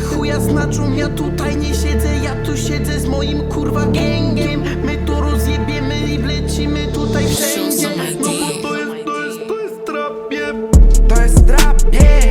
chuja znaczą Ja tutaj nie siedzę, ja tu siedzę z moim kurwa gęgiem. My to rozjebiemy i wlecimy tutaj wszędzie. No bo to jest, to jest, to jest trap, yeah. To jest trap, yeah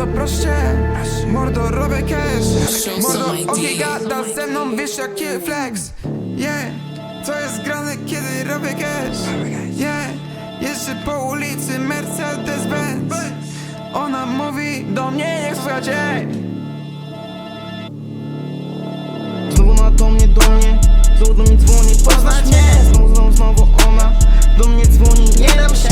Mordo proszę. Mordo robię cash. Mordo okej gada ze mną Wiesz jaki flex. Yeah. Co jest grane kiedy robię cash? Yeah. Jeszcze po ulicy Mercedes Benz. Ona mówi do mnie nie słuchać jej Znowu ona do mnie, do mnie Znowu do mnie dzwoni, poznać mnie. Znowu, znowu, znowu ona do mnie dzwoni. Nie dam się